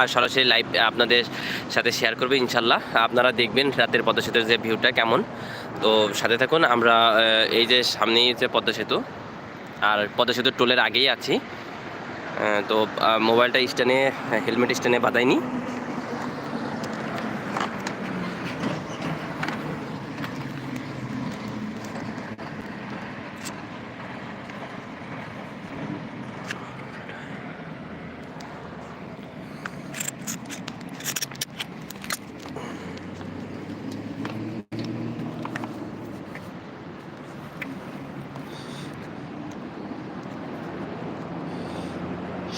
আর সরাসরি লাইভ আপনাদের সাথে শেয়ার করব ইনশাল্লাহ। আপনারা দেখবেন রাতের পদ্মা সেতুর যে ভিউটা কেমন। তো সাথে থাকুন, আমরা এই যে সামনেই যে পদ্মা সেতু, আর পদ্মা সেতুর টোলের আগেই আছি। তো মোবাইলটা স্ট্যান্ডে হেলমেট স্ট্যান্ডে বাঁধাইনি।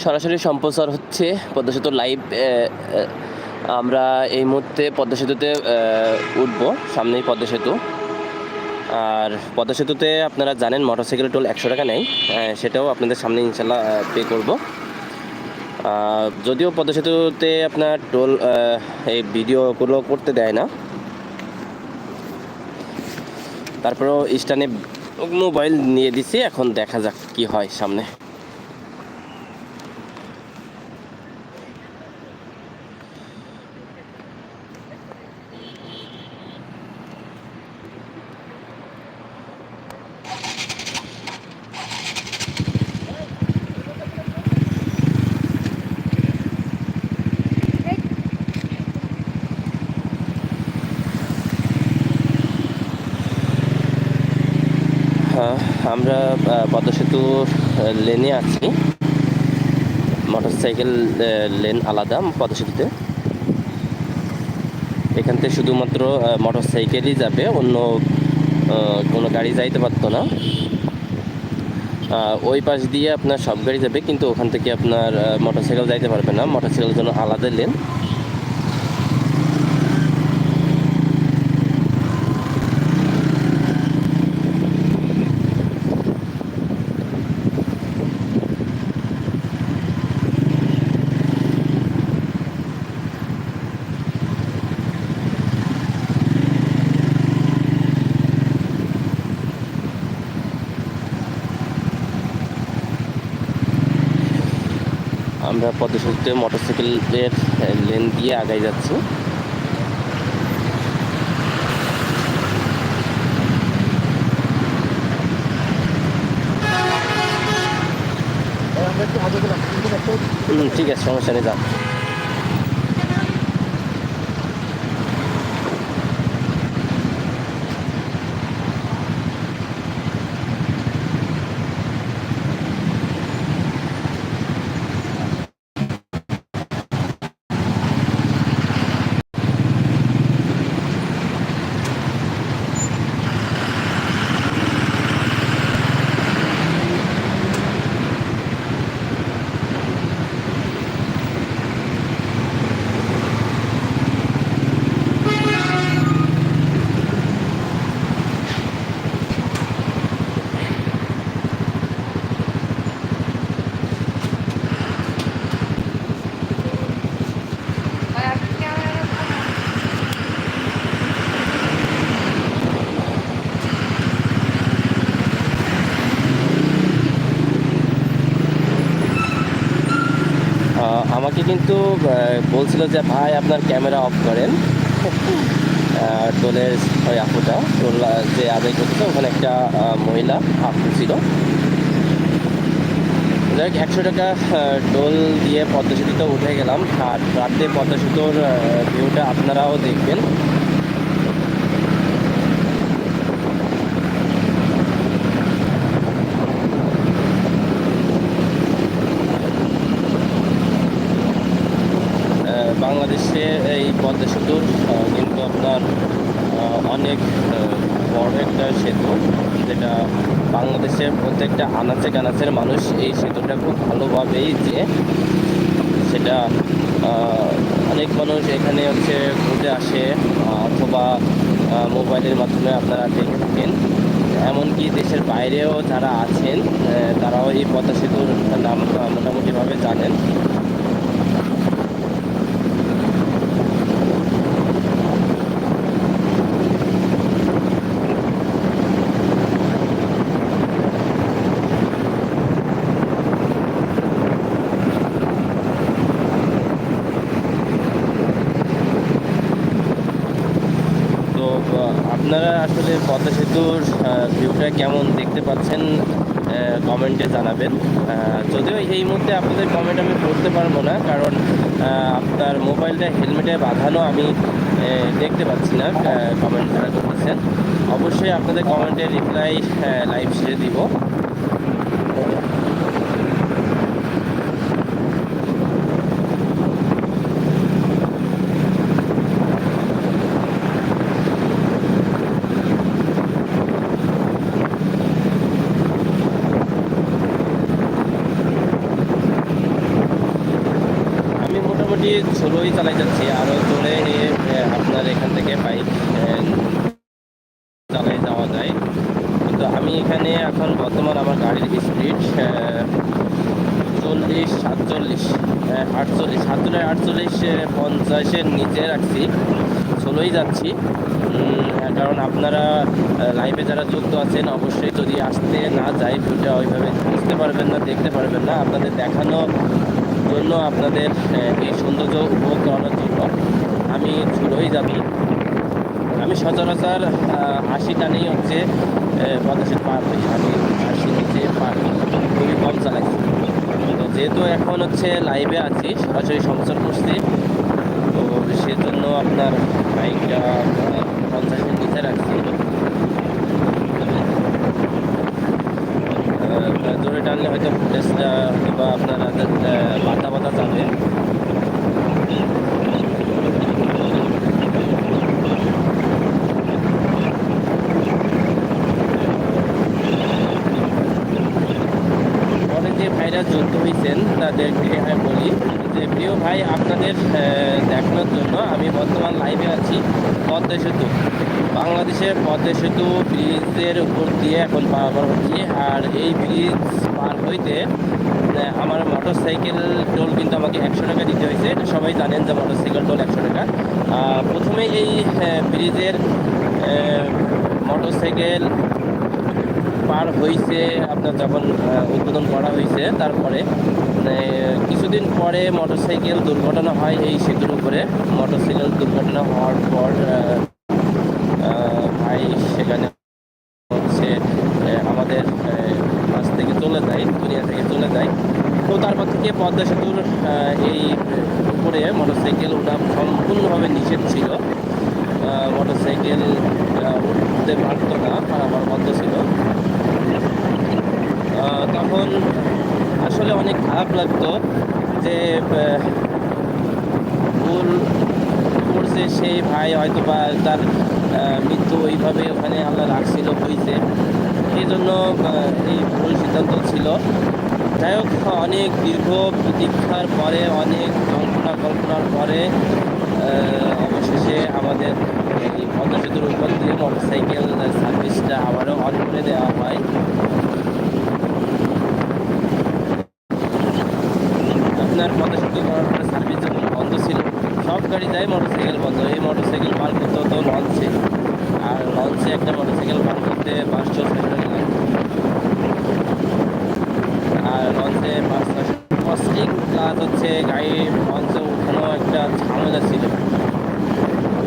সরাসরি সম্প্রচার হচ্ছে পদ্মা সেতু লাইভ আমরা এই মুহূর্তে পদ্মা সেতুতে উঠব সামনেই পদ্মা সেতু। আর পদ্মা সেতুতে আপনারা জানেন মোটরসাইকেল টোল একশো টাকা আহ, সেটাও আপনাদের সামনে ইনশাল্লাহ পে করব। যদিও পদ্মা সেতুতে আপনার টোল এই ভিডিওগুলো করতে দেয় না। তারপরেও স্টানে মোবাইল নিয়ে দিছি এখন দেখা যাক কি হয় সামনে। আমরা পদ্মা সেতু লেনে আছি। মোটরসাইকেল লেন আলাদা পদ্মা সেতুতে। এখান থেকে শুধুমাত্র মোটরসাইকেলই যাবে, অন্য কোনো গাড়ি যাইতে পারতো না। ওই পাশ দিয়ে আপনার সব গাড়ি যাবে, কিন্তু ওখান থেকে আপনার মোটরসাইকেল যাইতে পারবে না। মোটরসাইকেলের জন্য আলাদা লেন আমরা পদ্মা সেতুতে মোটরসাইকেলের লেন দিয়ে আগাই যাচ্ছি। ঠিক আছে সমস্যা নেই যান আহ, আমাকে কিন্তু বলছিল যে ভাই আপনার ক্যামেরা অফ করেন। টোলের ওই আপুটা টোল যে আদায় করতেছে ওখানে একটা মহিলা আপু ছিল। যাই হোক একশো টাকা টোল দিয়ে পদ্মা সেতুতে উঠে গেলাম। আর রাতে পদ্মা সেতুর ভিউটা আপনারাও দেখবেন আহ, বাংলাদেশে এই পদ্মা সেতুর কিন্তু আপনার অনেক বড় একটা সেতু, যেটা বাংলাদেশের প্রত্যেকটা আনাচে কানাচের মানুষ এই সেতুটা খুব ভালোভাবেই যে সেটা অনেক মানুষ এখানে হচ্ছে ঘুরতে আসে, অথবা মোবাইলের মাধ্যমে আপনারা দেখে থাকেন। এমনকি দেশের বাইরেও যারা আছেন তারাও এই পদ্মা সেতুর নাম মোটামুটিভাবে জানেন আপনারা আসলে পদ্মা সেতুর ভিউটা কেমন দেখতে পাচ্ছেন কমেন্টে জানাবেন। যদিও এই মুহূর্তে আপনাদের কমেন্ট আমি পড়তে পারব না, কারণ আপনার মোবাইলটা হেলমেটে বাঁধানো আমি দেখতে পাচ্ছি না কমেন্ট যারা করতেছেন। অবশ্যই আপনাদের কমেন্টের রিপ্লাই লাইভ শেয়ার দিব আমি মোটামুটি ষোলোই চালাই যাচ্ছি আরও এ, আপনার এখান থেকে বাইক চালাই যাওয়া যায়। কিন্তু আমি এখানে এখন বর্তমান আমার গাড়ির স্পিড চল্লিশ সাতচল্লিশ আটচল্লিশ সাতচল্লিশ আটচল্লিশ পঞ্চাশের নিচে রাখছি ষোলোই যাচ্ছি। কারণ আপনারা লাইভে যারা যুক্ত আছেন অবশ্যই যদি আসতে না যায় ভিডিওটা ওইভাবে বুঝতে পারবেন না দেখতে পারবেন না। আপনাদের দেখানো জন্য আপনাদের এই সৌন্দর্য উপভোগ করানোর জন্য আমি ষোলোই যাবি। আমি সচরাচর আশি টানেই হচ্ছে পঞ্চাশের পার হই আমি আশি নিচে পার। খুবই কম চালাইছি তো যেহেতু এখন হচ্ছে লাইভে আছি, সরাসরি সংসার করছি, তো সেজন্য আপনার বাইকটা পঞ্চাশের নিচে রাখছি আহ, জোরে টানলে হয়তো ফুটেজটা বা আপনার বাতা বাতা যাবে। অনেক যে ভাইরা যুক্ত হয়েছেন তাদেরকে আমি বলি। যে প্রিয় ভাই, আপনাদের দেখানোর জন্য আমি বর্তমান লাইভে আছি, পদ্মা সেতু। বাংলাদেশের পদ্মা সেতু ব্রিজের উপর দিয়ে এখন পারাপার হচ্ছি। আর এই ব্রিজ পার হইতে আমার মোটর সাইকেল টোল কিন্তু আমাকে একশো টাকা দিতে হয়েছে। এটা সবাই জানেন যে মোটর সাইকেল টোল একশো টাকা। প্রথমে এই ব্রিজের মোটর সাইকেল পার হয়েছে আপনার যখন উদ্বোধন করা হয়েছে তারপরে মানে, কিছুদিন পরে মোটরসাইকেল দুর্ঘটনা হয় এই সেতুর উপরে। মোটরসাইকেল দুর্ঘটনা হওয়ার পর আহ, সেখানে হচ্ছে আমাদের কাছ থেকে চলে যায় দুনিয়া থেকে চলে যায়। তো তারপর থেকে পদ্মা সেতুর এই উপরে মোটরসাইকেল ওঠা সম্পূর্ণভাবে নিষেধ ছিল। মোটরসাইকেল উঠতে পারতো না আমার বন্ধ ছিল। তখন আসলে অনেক খারাপ লাগতো যে ভুল করছে সেই ভাই হয়তো বা তার মৃত্যু ওইভাবে ওখানে আল্লাহ রাখছিল হয়েছে এই জন্য এই ভুল সিদ্ধান্ত ছিল। যাই হোক, অনেক দীর্ঘ প্রতীক্ষার পরে, অনেক কল্পনা কল্পনার পরে অবশেষে আমাদের এই পদ্মা সেতুর উপর দিয়ে মোটরসাইকেল সার্ভিসটা আবারও অন করে দেওয়া হয় আপনার পদ্মা সেতু করার পরে সার্ভিস যখন বন্ধ ছিল সব গাড়ি যায় মোটরসাইকেল বন্ধ এই মোটরসাইকেল পার করতে হতো লঞ্চে আর লঞ্চে একটা মোটরসাইকেল পার করতে পাঁচশো ছয়শো টাকা লাগে আর লঞ্চে পাঁচ ছয়শো কস্টিং প্লাস হচ্ছে, গাড়ি লঞ্চে উঠানো একটা ঝামেলা ছিল।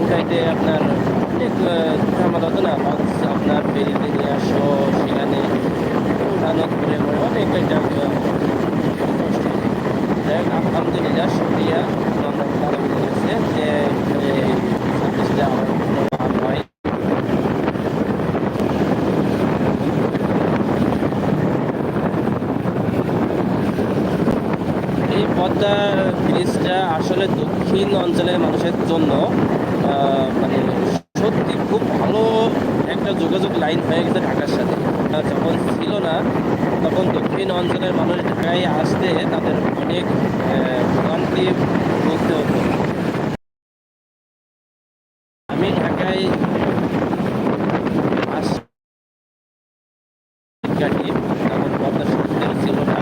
উঠাইতে আপনার অনেক ঝামেলা হতো না লঞ্চ আপনার ফেরিতে নিয়ে আসো, সেখানে উঠানো করে করে অনেক একটা আলহামদুলিল্লাহ, শুক্রিয়া। যে সার্ভিসটা আমার কোনো লাভ হয় এই পদ্মা ব্রিজটা আসলে দক্ষিণ অঞ্চলের মানুষের জন্য মানে সত্যি খুব ভালো একটা যোগাযোগ লাইন হয়ে গেছে ঢাকার সাথে। যখন ছিল না, তখন দক্ষিণ অঞ্চলের মানুষ ঢাকায় আসতে তাদের অনেক ভোগান্তি ভুগতে হতো আমি ঢাকায় আস কাটি তখন পদ্মা সেতু ছিল না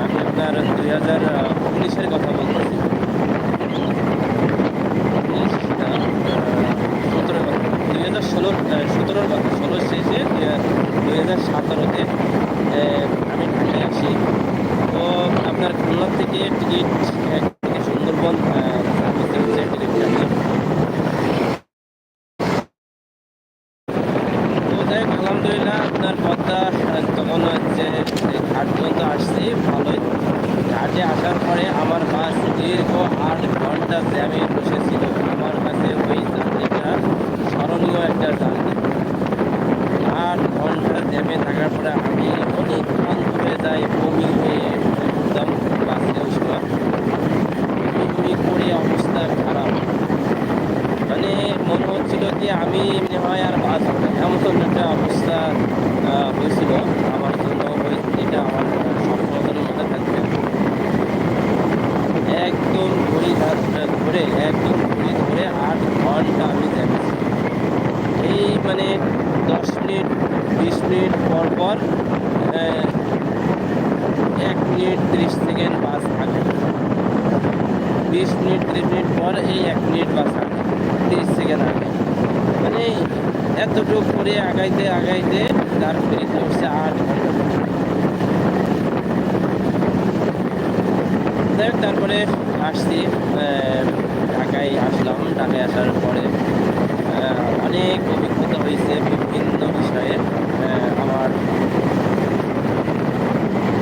আমি আপনার দুই হাজার উনিশের কথা বলতেছি উনিশ না সতেরোর কথা দুই হাজার ষোলোর সতেরোর কথা ষোলোর শেষে দুই হাজার সতেরোতে আমি ঢাকায় আসি তো আপনার খুলনা থেকে টিকিট এক থেকে সুন্দরবন হচ্ছে এই ঘাট পর্যন্ত আসছি ভালোই। ঘাটে আসার পরে আমার বাস দীর্ঘ আট ঘণ্টা জ্যামে বসেছিল। আমার কাছে ওই জার্নিটা স্মরণীয় একটা জার্নি আট ঘণ্টা জ্যামে থাকার পরে আমি অনেক ক্লান্ত হয়ে যাই, বমি হয়ে একদম বাসে উঠলাম করে অবস্থা খারাপ। মানে মনে হচ্ছিল যে আমি এমনি হয় আর বাস এমন একটা অবস্থা হয়েছিল। আমার জন্য এটা আমার সফলতার মধ্যে থাকবে একদম ঘড়ি হাত ধরে একদম ঘড়ি ধরে আট ঘণ্টা আমি যাচ্ছি এই মানে দশ মিনিট, বিশ মিনিট পর পর এক মিনিট তিরিশ সেকেন্ড বাস থাকে। বিশ মিনিট, তিরিশ মিনিট পর এই এক মিনিট বাস আগে তিরিশ সেকেন্ড আগে। মানে এতটুকু করে আগাইতে আগাইতে তার তারপরে হচ্ছে আট ঘণ্টা। তারপরে আসছি ঢাকায় আসলাম। ঢাকায় আসার পরে অনেক অভিজ্ঞতা হয়েছে বিভিন্ন বিষয়ে। আমার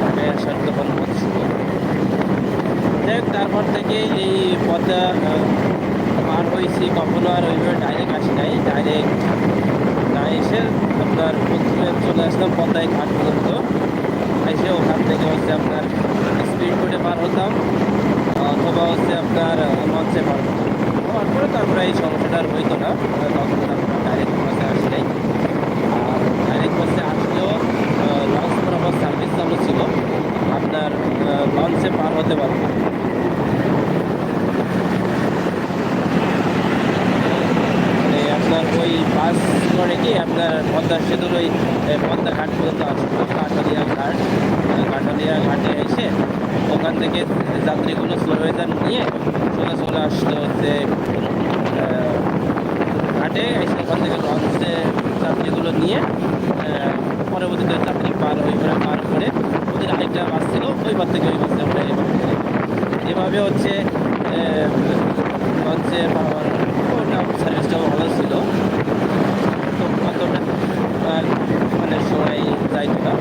ঢাকায় আসার তখন হচ্ছিল যাই তারপর থেকে এই পথটা পার হয়েছি। কখনো আর ওইভাবে ডাইরেক্ট আসি নাই। ডাইরেক্ট না এসে আপনার প্রথমে চলে আসলাম পদ্মায় ঘাট পর্যন্ত। এসে ওখান থেকে হচ্ছে আপনার স্পিড বোটে পার হতাম। অথবা হচ্ছে আপনার লঞ্চে পার হওয়ার পরে তো তারপরে এই সমস্যাটা আর হইতো না। তখন আপনার ডাইরেক্ট বাসে আসি নাই। আর ডাইরেক্ট বাসে আসলেও লঞ্চ বরাবর সার্ভিস চালু ছিল। আপনার লঞ্চে পার হতে পারব মানে আপনার ওই বাস করে কি আপনার পদ্মা সেতুর ওই পদ্মা ঘাট পর্যন্ত আসলো কাঠালিয়া ঘাট আহ, কাঠালিয়া ঘাটে এসে ওখান থেকে যাত্রীগুলো স্লোভেজার নিয়ে চলে চলে আসলো হচ্ছে আহ, ঘাটে এসে ওখান থেকে লঞ্চে যাত্রীগুলো নিয়ে আহ, পরবর্তীতে যাত্রী পার ওই করে পার করে ওদের আরেকটা বাস ছিল ওই বার থেকে ওই বাসে আমরা এবার এভাবে হচ্ছে আহ, লঞ্চে পাওয়ার ওটা সার্ভিসটাও ভালো ছিল তো কতটা আহ, মানে সময় যাইতো না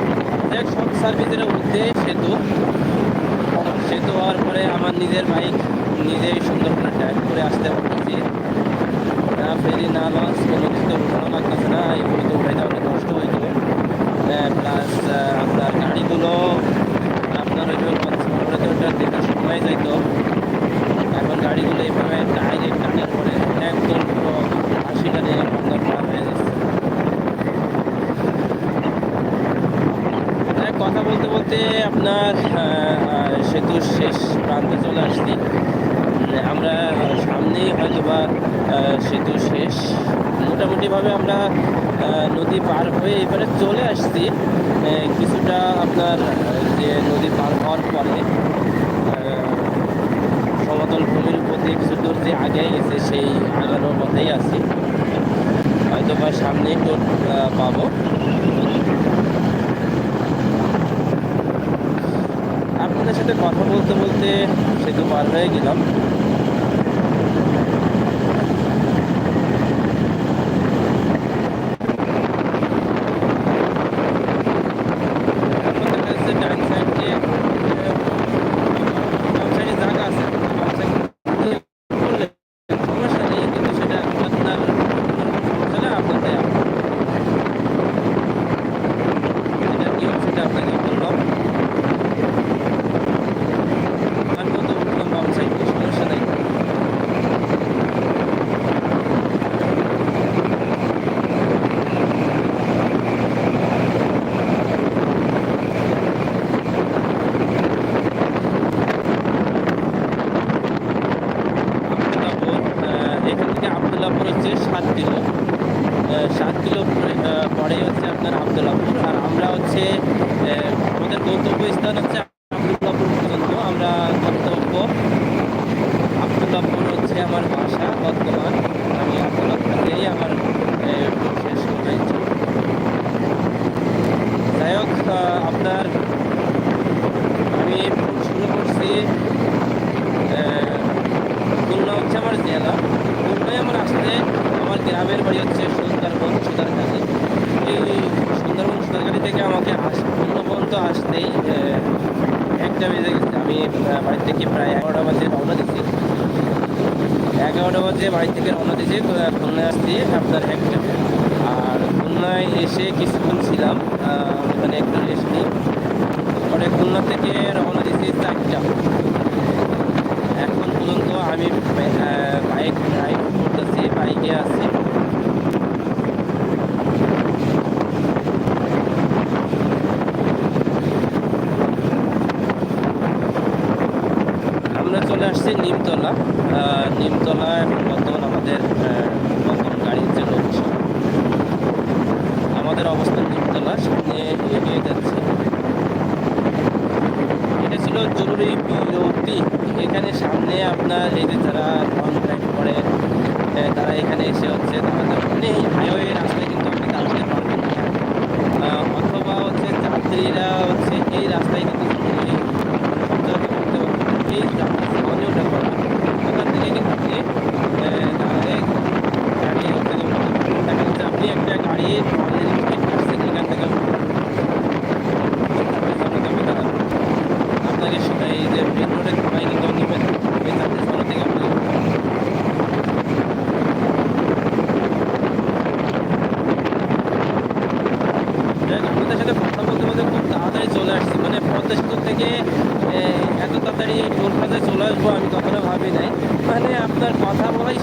দেখ সব সার্ভিসের উদ্দেশ্য সেতু সেতু হওয়ার পরে আমার নিজের বাইক নিজেই সুন্দর করে ড্রাইভ করে আসতে পারছি না ফেরি না লঞ্চ কোনো কিছু তো উঠানো লাগতেছে না এগুলো তো উঠাইতে অনেক কষ্ট হইতো প্লাস আপনার গাড়িগুলো আপনার ওই লঞ্চ করে তো ওটা দেখার সময় যাইতো এখন গাড়িগুলো এইভাবে ডাইরেক্ট টানার পরে একদম পুরো আশিটা নিয়ে আপনার পার হয়ে যাচ্ছে যাই হোক, কথা বলতে বলতে আপনার আহ, আহ, সেতুর শেষ প্রান্তে চলে আসছি উম, আমরা সামনেই হয়তো বা আহ, সেতু শেষ মোটামুটিভাবে আমরা আহ, নদী পার হয়ে এবারে চলে আসছি। কিছুটা আপনার যে নদী পার হওয়ার পরে সমতল ভূমির উপর দিয়ে কিছু দূর যে আগে গেছে, সেই আগানোর মধ্যেই আছি। হয়তো বা সামনে একটু পাবো। আপনাদের সাথে কথা বলতে বলতে সেতু পার হয়ে গেলাম আপনাদের কাছে ডান সাইড দিয়ে আহ, বাম সাইডে জায়গা আছে বাম সাইড দিয়ে করলে সমস্যা নেই কিন্তু সেটা আপনার সমস্যা না আপনার দেয়া এটা নিয়ম সেটা আপনাকে বললাম আর কত উঠলাম বাম সাইড দিয়ে সমস্যা নেই আবদুল্লাপুর আহ, এখান থেকে আবদুল্লাপুর হচ্ছে সাত কিলো আহ, সাত কিলো পরে- আহ, পরে হচ্ছে আপনার আবদুল্লাপুর আর আমরা হচ্ছে আহ, আমাদের গন্তব্য স্থান হচ্ছে আবদুল্লাপুর পর্যন্ত আমরা গন্তব্য আবদুল্লাপুর হচ্ছে আমার বাসা বর্তমান আমি আবদুল্লাপুরেই আমার আহ, শেষ হয়েছে যাই হোক আহ, আপনার আমি শুরু করছি আহ, খুলনা হচ্ছে আমার জেলা খুলনায় আমার আসতে আমার গ্রামের বাড়ি হচ্ছে সুন্দরবন সুতারকালি এই সুন্দরবন সুতারকালি থেকে আমাকে আস খুলনা পর্যন্ত আসতেই আহ, একটা বেজে গেছে আমি আহ, বাড়ি থেকে প্রায় এগারোটা বাজে রওনা দিচ্ছি এগারোটা বাজে বাড়ি থেকে রওনা দিয়েছি খুলনায় আসছি আপনার একটা আর খুলনায় এসে কিছুক্ষণ ছিলাম আহ, ওখানে একটু রেস্ট নিই পরে খুলনা থেকে রওনা দিয়েছি চারটা এখন পর্যন্ত আমি আহ, বাইক ড্রাইভ করতেছি বাইকে আছি আমরা চলে আসছি নিমতলা। নিমতলা এখন বর্তমান আমাদের বর্তমান গাড়ির যে আমাদের অবস্থান নিমতলা, সামনে এগিয়ে যাচ্ছে। এটা ছিল জরুরি বিরতি। এখানে সামনে আপনার এই যে যারা লং ড্রাইভ করে তারা এখানে এসে হচ্ছে দাঁড়াতে মানে হাইওয়ে রাস্তায় কিন্তু আপনি দাঁড়াতে পারবেন অথবা হচ্ছে যাত্রীরা হচ্ছে এই রাস্তায় Gracias.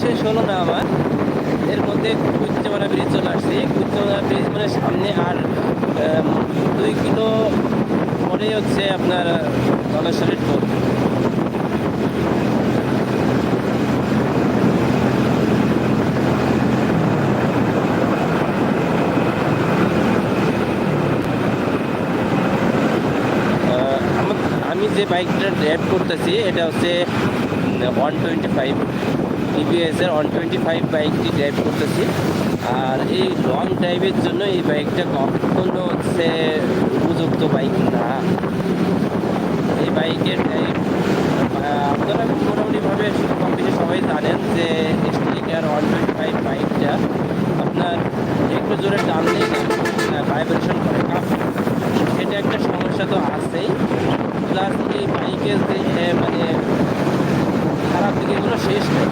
শেষ হলো না আমার এর মধ্যে কুচমারা ব্রিজ চলে আসছি। কুচমারা ব্রিজ মানে সামনে আর দুই কিলো পরে হচ্ছে আপনার ধলেশ্বরের টোল আমি যে বাইকটা ড্রাইভ করতেছি, এটা হচ্ছে ওয়ান টোয়েন্টি ফাইভ। টিভিএসের ওয়ান টোয়েন্টি ফাইভ বাইকটি ড্রাইভ করতেছি। আর এই লং ড্রাইভের জন্য এই বাইকটা কখনো হচ্ছে উপযুক্ত বাইক না। এই বাইকের ড্রাইভ আপনারা মোটামুটিভাবে কম বেশি সবাই জানেন যে স্টিকার ওয়ান টোয়েন্টি ফাইভ বাইকটা আপনার একটু জোরে টানলেই ভাইব্রেশন করে। কাপ সেটা একটা সমস্যা তো আছেই। প্লাস এই বাইকের যে মানে খারাপ দিকগুলো শেষ নেই।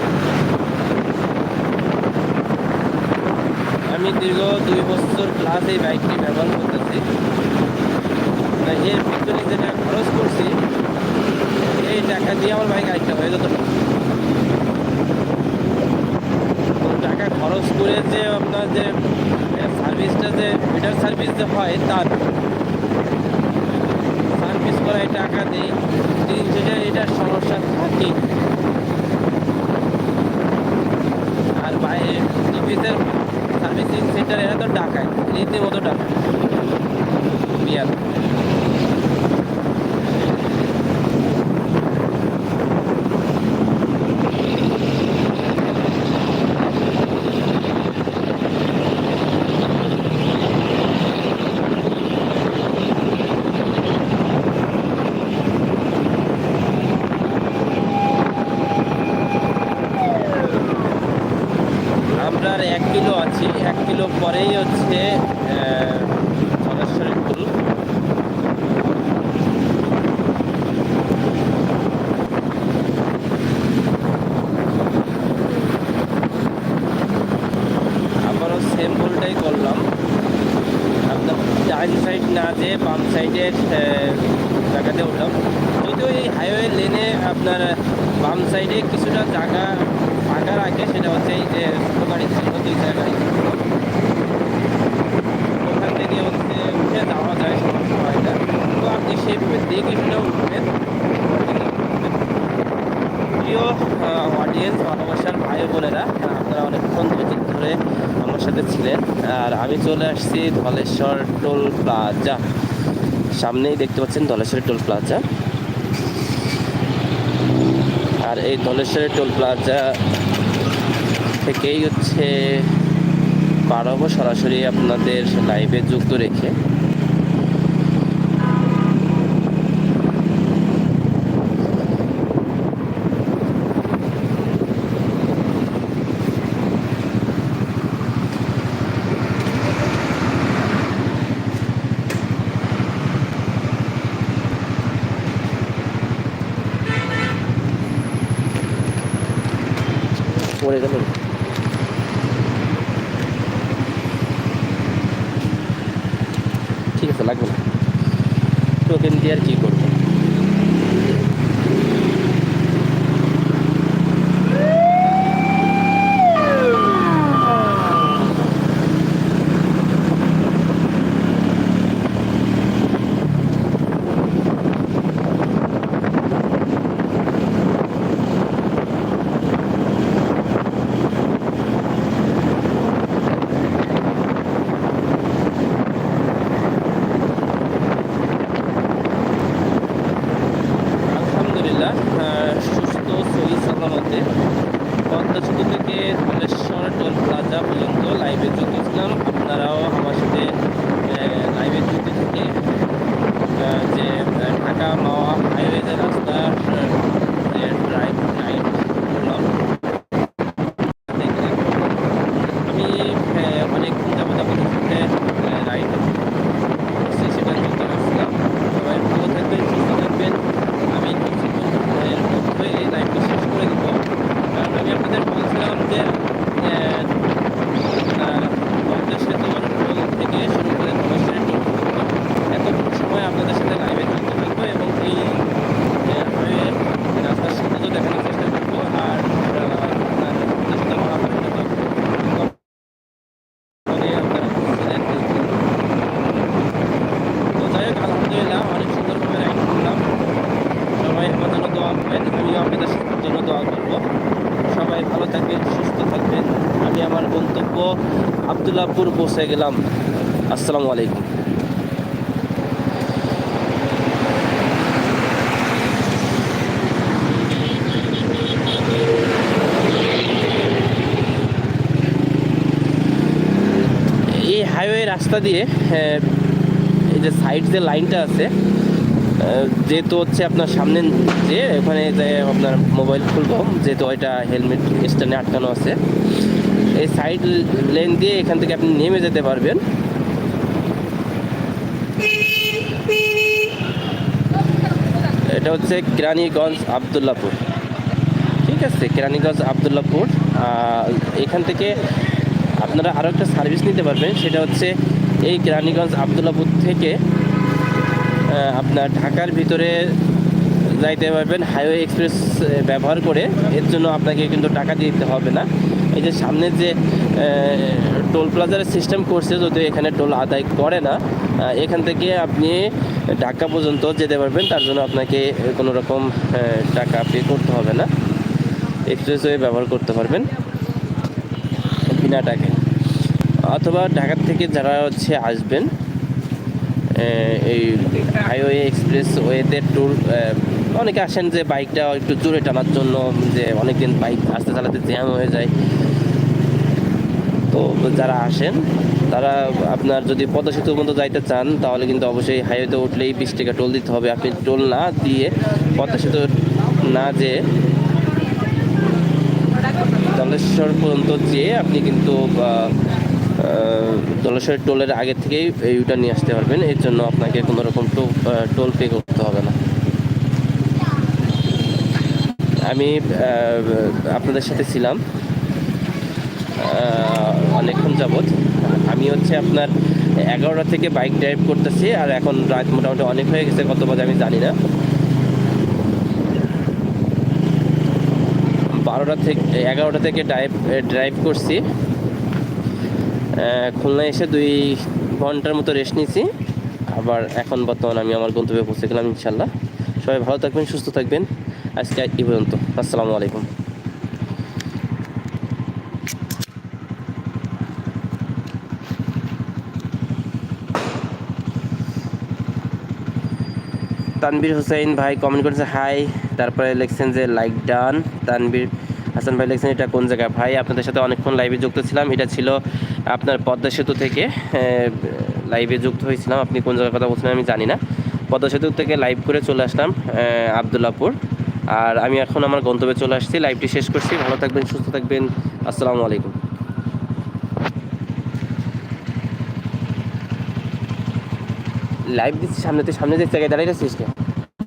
আমি দীর্ঘ দুই বছর প্লাস এই বাইকটি ব্যবহার করতেছি। এর পিছনে যেটা খরচ করছি, এই টাকা দিয়ে আমার বাইক আরেকটা হয়ে যেত টাকা খরচ করে যে আপনার যে সার্ভিসটা যে মিটার সার্ভিস যে হয় তার সার্ভিস করায় টাকা দেই দিন শেষে এটার সমস্যা থাকে। আর বাইরে টিভিসের সার্ভিসিং সেন্টার এরা তো টাকায় রীতিমতো টাকা বিয়ার আমরা আর এক কিলো আছি এক কিলো পরেই হচ্ছে ধলেশ্বরের ফুল আবারও সেম ভুলটাই করলাম আপনার ডাইন সাইড না যেয়ে বাম সাইডের জায়গাতে উঠলাম যদিও এই হাইওয়ে লেনে আপনার বাম সাইডে কিছুটা জায়গা ফাঁকা রাখে সেটা হচ্ছে এই যে ছোটো গাড়ি ছিল দুই চার গাড়ি ছিল ওখান থেকে হচ্ছে উঠে যাওয়া যায় সমস্যা হয় না তো আপনি সেভাবে দেখে শুনে উঠবেন প্রিয় অডিয়েন্স ভালোবাসার ভাই বোনেরা আপনারা অনেকক্ষণ ধৈর্য ধরে আমার সাথে ছিলেন আর আমি চলে আসছি ধলেশ্বর টোল প্লাজা। সামনেই দেখতে পাচ্ছেন ধলেশ্বরের টোল প্লাজা। আর এই ধলেশ্বরের টোল প্লাজা থেকেই হচ্ছে পারব সরাসরি আপনাদের লাইভে যুক্ত রেখে। আমি আমার গন্তব্য আবদুল্লাহপুর পৌঁছে গেলাম। আসসালামু আলাইকুম। এই হাইওয়ে রাস্তা দিয়ে আহ, এই যে সাইড যে লাইনটা আছে যেহেতু হচ্ছে আপনার সামনে যে ওখানে যে আপনার মোবাইল খুলবো যেহেতু ওইটা হেলমেট স্ট্যান্ডে আটকানো আছে। এই সাইড লেন দিয়ে এখান থেকে আপনি নেমে যেতে পারবেন। এটা হচ্ছে কেরানীগঞ্জ আবদুল্লাপুর। ঠিক আছে, কেরানীগঞ্জ আবদুল্লাপুর। এখান থেকে আপনারা আরও একটা সার্ভিস নিতে পারবেন। সেটা হচ্ছে এই কেরানীগঞ্জ আবদুল্লাপুর থেকে আপনার ঢাকার ভিতরে যাইতে পারবেন, হাইওয়ে এক্সপ্রেস ব্যবহার করে। এর জন্য আপনাকে কিন্তু টাকা দিতে হবে না। এই যে সামনে যে টোল প্লাজার সিস্টেম করছে, যদিও এখানে টোল আদায় করে না এখান থেকে আপনি ঢাকা পর্যন্ত যেতে পারবেন। তার জন্য আপনাকে কোনো রকম টাকা পে করতে হবে না। এক্সপ্রেসওয়ে ব্যবহার করতে পারবেন বিনা টাকায়। অথবা ঢাকার থেকে যারা হচ্ছে আসবেন এই হাইওয়ে এক্সপ্রেস ওয়েতে ট্যুর অনেকে আসেন যে বাইকটা একটু জোরে টানার জন্য, যে অনেকদিন বাইক আস্তে চালাতে জ্যাম হয়ে যায়। তো যারা আসেন, তারা আপনার যদি পদ্মা পর্যন্ত যাইতে চান, তাহলে কিন্তু অবশ্যই হাইওয়েতে উঠলেই বিশ টাকা টোল দিতে হবে। আপনি টোল না দিয়ে পদ্মা সেতু না যেয়ে জলেশ্বর পর্যন্ত যেয়ে আপনি কিন্তু দলেশ্বরের টোলের আগে থেকেই ইউটা নিয়ে আসতে পারবেন। এর জন্য আপনাকে কোনো রকম টোল পে করতে হবে না। আমি আপনাদের সাথে ছিলাম অনেকক্ষণ যাবৎ। আমি হচ্ছে আপনার এগারোটা থেকে বাইক ড্রাইভ করতেছি আর এখন রাত মোটামুটি অনেক হয়ে গেছে কত বাজে আমি জানি না। বারোটা থেকে এগারোটা থেকে ড্রাইভ ড্রাইভ করছি। আহ, খুলনায় এসে দুই ঘণ্টার মতো রেস্ট নিয়েছি। আবার এখন বর্তমান আমি আমার গন্তব্যে পৌঁছে গেলাম ইনশাল্লাহ সবাই ভালো থাকবেন সুস্থ থাকবেন। আজকে এই পর্যন্ত। আসসালামু আলাইকুম। তানবীর হোসেন ভাই কমেন্ট করেছে হাই তারপরে লিখছেন যে লাইক ডান তানবীর হাসান ভাই লিখছেন, এটা কোন জায়গায় ভাই, আপনাদের সাথে অনেকক্ষণ লাইভে যুক্ত ছিলাম। এটা ছিল আপনার পদ্মা সেতু থেকে লাইভে যুক্ত হয়েছিলাম। আপনি কোন জায়গায় কথা বলছিলেন আমি জানি না। পদ্মা সেতু থেকে লাইভ করে চলে আসলাম আবদুল্লাপুর। আর আমি এখন আমার গন্তব্যে চলে আসছি। লাইভটি শেষ করছি। ভালো থাকবেন, সুস্থ থাকবেন। আসসালামু আলাইকুম। লাইভ দিচ্ছি সামনে তুই সামনে যে জায়গায় দাঁড়িয়ে আছিস?